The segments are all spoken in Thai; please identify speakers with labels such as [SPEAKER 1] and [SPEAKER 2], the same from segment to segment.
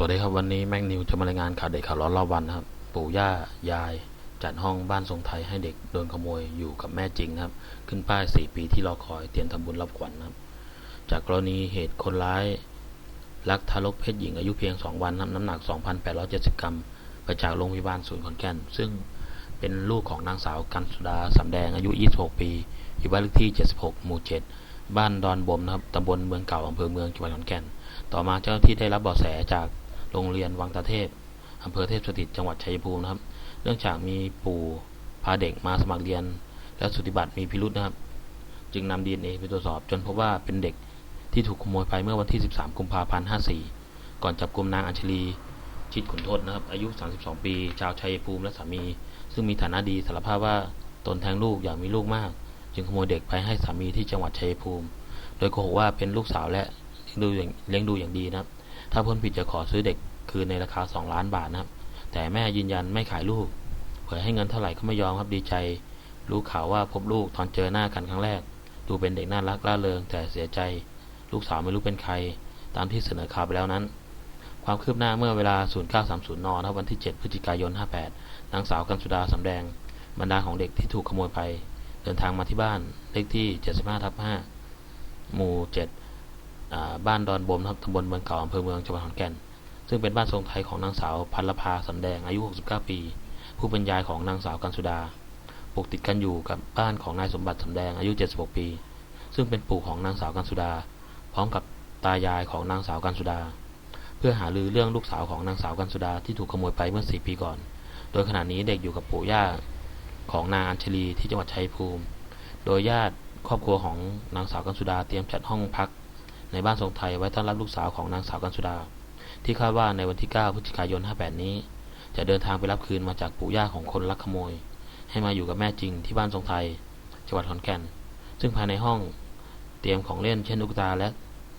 [SPEAKER 1] สวัสดีครับวันนี้แม็กนิวจะมารายงานข่าวเด็กข่าวร้อนรอบวันนะครับ ปู่ย่ายาย จัดห้องบ้านทรงไทยให้เด็กโดนขโมยอยู่กับแม่จริงนะครับ ขึ้นป้าย 4 ปีที่รอคอยเตรียมทำบุญรับขวัญนะครับ จากกรณีเหตุคนร้ายลักทารกเพศหญิงอายุเพียง 2 วันน้ำหนัก 2,870 กรัมไปจากโรงพยาบาลศูนย์ขอนแก่น ซึ่งเป็นลูกของนางสาวกันสุดาสำแดงอายุ 26 ปี อยู่บ้านเลขที่ 76 หมู่ 7 บ้านดอนบมนะครับตำบลเมืองเก่าอำเภอเมืองจังหวัดขอนแก่น ต่อมาเจ้าหน้าที่ได้รับเบาะแสจาก โรงเรียนวังตะเทพอำเภอเทพสถิตจังหวัดชัยภูมินะครับ เนื่องจากมีปู่พาเด็กมาสมัครเรียน และสุติบัตรมีพิรุษนะครับ จึงนำ DNA ไปตรวจสอบ จนพบว่าเป็นเด็กที่ถูกขโมยไปเมื่อวันที่ 13 กุมภาพันธ์ 54 ก่อนจับกลุ่มนางอัญชลี ชิดขุนทศนะครับ อายุ 32 ปี ชาวชัยภูมิและสามี ซึ่งมีฐานะดีสารภาพว่าตนแทงลูกอยากมีลูกมาก จึงขโมยเด็กไปให้สามีที่จังหวัดชัยภูมิ โดยโกหกว่าเป็นลูกสาวและเลี้ยงดูอย่างดีนะครับ ถ้าพ้นผิดจะขอซื้อเด็กคืนในราคา 2 ล้านบาทนะครับ แต่แม่ยืนยันไม่ขายลูก เผยให้เงินเท่าไหร่ก็ไม่ยอมครับดีใจ รู้ข่าวว่าพบลูกตอนเจอหน้ากันครั้งแรก ดูเป็นเด็กน่ารักร่าเริง แต่เสียใจ ลูกสาวไม่รู้เป็นใคร ตามที่เสนอข่าวไปแล้วนั้น ความคืบหน้าเมื่อเวลา 0930นนะวันที่ 7 พฤศจิกายน 58 นางสาวกันสุดาสำแดงบรรดาของเด็กที่ถูกขโมยไป เดินทางมาที่บ้านเลขที่ 75ทับ5หมู่ 7 บ้านดอนบมครับตำบลเมืองเก่าอำเภอเมืองจังหวัดขอนแก่น ซึ่งเป็นบ้านทรงไทยของนางสาวพันลภาสำแดงอายุ 69 ปี ผู้เป็นยายของนางสาวกันสุดาปลูกติดกันอยู่กับบ้านของนายสมบัติสำแดงอายุ 76 ปี ซึ่งเป็นปู่ของนางสาวกันสุดา พร้อมกับตายายของนางสาวกันสุดา เพื่อหารือเรื่องลูกสาวของนางสาวกันสุดาที่ถูกขโมยไปเมื่อ 4 ปีก่อน โดยขณะนี้เด็กอยู่กับปู่ย่าของนางอัญชลีที่จังหวัดชัยภูมิ โดยญาติครอบครัวของนางสาวกันสุดาเตรียมจัดห้องพัก ในบ้านทรงไทยไว้ต้อนรับลูกสาวของนางสาวกันสุดา ที่คาดว่าในวันที่ 9 พฤศจิกายน 58 นี้ จะเดินทางไปรับคืนมาจากปู่ย่าของคนลักขโมย ให้มาอยู่กับแม่จริงที่บ้านทรงไทย จังหวัดขอนแก่น ซึ่งภายในห้องเตรียมของเล่นเช่นลูกตาและ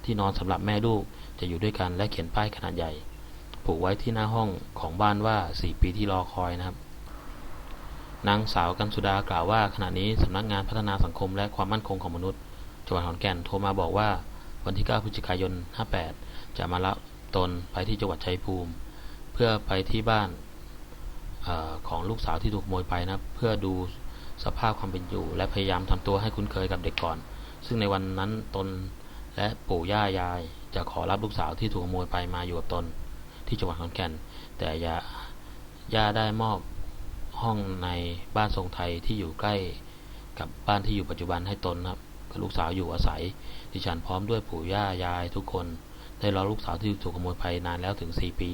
[SPEAKER 1] ที่นอนสำหรับแม่ลูกจะอยู่ด้วยกันและเขียนป้ายขนาดใหญ่ผูกไว้ที่หน้าห้องของบ้านว่า 4 ปีที่รอคอยนะครับ นางสาวกันสุดากล่าวว่าขณะนี้สำนักงานพัฒนาสังคมและความมั่นคงของมนุษย์จังหวัดขอนแก่นโทรมาบอกว่า วันที่ 9 พฤศจิกายน 58 จะมารับตนไปที่จังหวัดชัยภูมิ เพื่อไปที่บ้านอของลูกสาวที่ถูกขโมยไปนะเพื่อดูสภาพความเป็นอยู่ และพยายามทำตัวให้คุ้นเคยกับเด็กก่อน ซึ่งในวันนั้นตนและปู่ย่ายายจะขอรับลูกสาวที่ถูกขโมยไปมาอยู่กับตน ที่จังหวัดขอนแก่น แต่ย่าย่าได้มอบห้องในบ้านทรงไทยที่อยู่ใกล้กับบ้านที่อยู่ปัจจุบันให้ตนนะครับ กับลูกสาวอยู่อาศัย ดิฉันพร้อมด้วยปู่ย่ายายทุกคน ได้รอลูกสาวที่ถูกขโมยไปนานแล้วถึง 4 ปี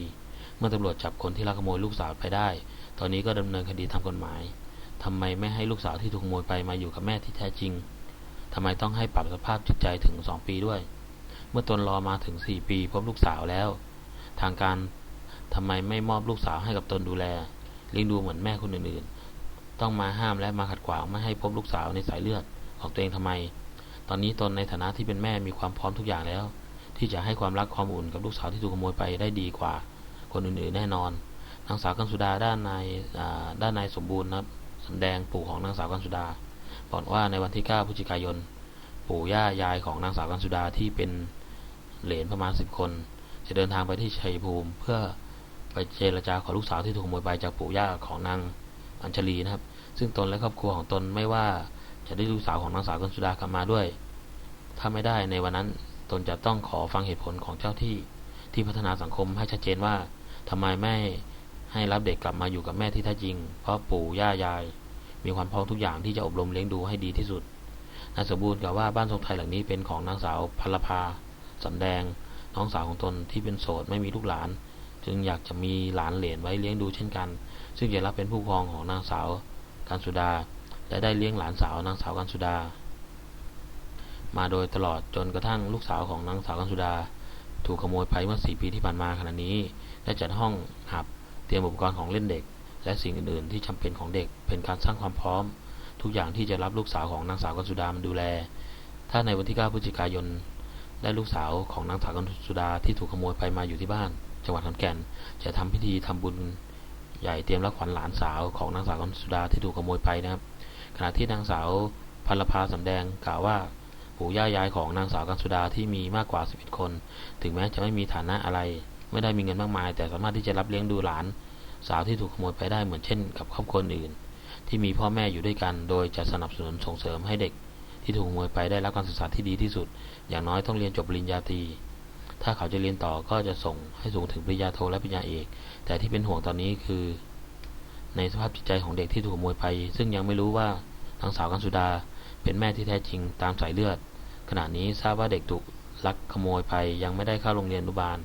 [SPEAKER 1] เมื่อตำรวจจับคนที่ลักขโมยลูกสาวไปได้ ตอนนี้ก็ดำเนินคดีทางกฎหมายทำไมไม่ให้ลูกสาวที่ถูกขโมยไปมาอยู่กับแม่ที่แท้จริงทำไมต้องให้ปรับสภาพจิตใจถึง 2 ปีด้วย เมื่อตนรอมาถึง 4 ปีพบลูกสาวแล้ว ทางการทำไมไม่มอบลูกสาวให้กับตนดูแลเลี้ยงดูเหมือนแม่คนอื่นๆ ต้องมาห้ามและมาขัดขวางไม่ให้พบลูกสาวในสายเลือดของตัวเองทำไม ตอนนี้ตนในฐานะที่เป็นแม่มีความพร้อมทุกอย่างแล้ว ที่จะให้ความรักความอุ่นกับลูกสาวที่ถูกขโมยไปได้ดีกว่า คนอื่นๆแน่นอน นางสาวกันสุดาด้านนายด้านนายสมบูรณ์นะครับสำแดงปู่ของนางสาวกันสุดาบอกว่าในวันที่ 9พฤศจิกายน ปู่ย่ายายของนางสาวกันสุดาที่เป็นเหลนประมาณ 10 คน จะเดินทางไปที่ชัยภูมิ เพื่อไปเจรจาขอลูกสาวที่ถูกขโมยไปจากปู่ย่าของนางอัญชลีนะครับ ซึ่งตนและครอบครัวของตนไม่ว่า จะได้ลูกสาวของนางสาวกันสุดากลับมาด้วย ถ้าไม่ได้ในวันนั้นตนจะต้องขอฟังเหตุผลของเจ้าที่ที่พัฒนาสังคมให้ชัดเจนว่าทำไมไม่ให้รับเด็กกลับมาอยู่กับแม่ที่แท้จริง เพราะปู่ย่ายาย มีความพร้อมทุกอย่างที่จะอบรมเลี้ยงดูให้ดีที่สุดนายสมบูรณ์กล่าวว่าบ้านทรงไทยหลังนี้เป็นของนางสาวพลภาสำแดง น้องสาวของตนที่เป็นโสดไม่มีลูกหลาน จึงอยากจะมีหลานเหลนไว้เลี้ยงดูเช่นกัน ซึ่งจะรับเป็นผู้ครองของนางสาวการสุดา และได้เลี้ยงหลานสาวนางสาวการสุดา มาโดยตลอดจนกระทั่งลูกสาวของนางสาวกันสุดา ถูกขโมยไปเมื่อสี่ปีที่ผ่านมาขณะนี้ได้จัดห้องหับเตรียมอุปกรณ์ของเล่นเด็ก และสิ่งอื่นๆ ที่จำเป็นของเด็กเป็นการสร้างความพร้อม ทุกอย่างที่จะรับลูกสาวของนางสาวกันสุดามาดูแล ถ้าในวันที่ 9 พฤศจิกายนได้ลูกสาวของนางสาวกันสุดาที่ถูกขโมยไปมาอยู่ที่บ้าน จังหวัดขอนแก่น จะทำพิธีทำบุญใหญ่เตรียมรับขวัญหลานสาวของนางสาวกันสุดาที่ถูกขโมยไปนะครับ ขณะที่นางสาวพันลภาสำแดงกล่าวว่าปู่ย่ายายของนางสาวกันสุดาที่มีมากกว่า 11 คน ถึงแม้จะไม่มีฐานะอะไร ไม่ได้มีเงินมากมาย แต่สามารถที่จะรับเลี้ยงดูหลาน สาวที่ถูกขโมยไปได้เหมือนเช่นกับครอบครัวอื่น ที่มีพ่อแม่อยู่ด้วยกัน โดยจะสนับสนุนส่งเสริมให้เด็ก ที่ถูกขโมยไปได้รับการศึกษาที่ดีที่สุด อย่างน้อยต้องเรียนจบปริญญาตรี ถ้าเขาจะเรียนต่อก็จะส่งให้สูงถึงปริญญาโทและปริญญาเอก แต่ที่เป็นห่วงตอนนี้คือ ในสภาพจิตใจของเด็กที่ถูกขโมยไป ซึ่งยังไม่รู้ว่านางสาวกันสุดาเป็นแม่ที่แท้จริงตามสายเลือด ขณะนี้ทราบว่าเด็กถูกลักขโมยไปยังไม่ได้เข้าโรงเรียนอนุบาล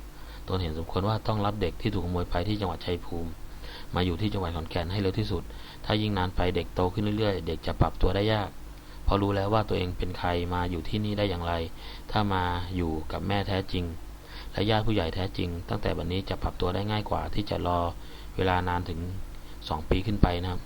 [SPEAKER 1] ตนเห็นสมควรว่าต้องรับเด็กที่ถูกขโมยไปที่จังหวัดชัยภูมิ มาอยู่ที่จังหวัดขอนแก่นให้เร็วที่สุด ถ้ายิ่งนานไปเด็กโตขึ้นเรื่อยๆ เด็กจะปรับตัวได้ยากพราะรู้แล้วว่าตัวเองเป็นใครมาอยู่ที่นี่ได้อย่างไร ถ้ามาอยู่กับแม่แท้จริง และญาติผู้ใหญ่แท้จริง ตั้งแต่บัดนนี้จะปรับตัวได้ง่ายกว่าที่จะรอเวลานานถึง 2 ปีขึ้นไปนะครับ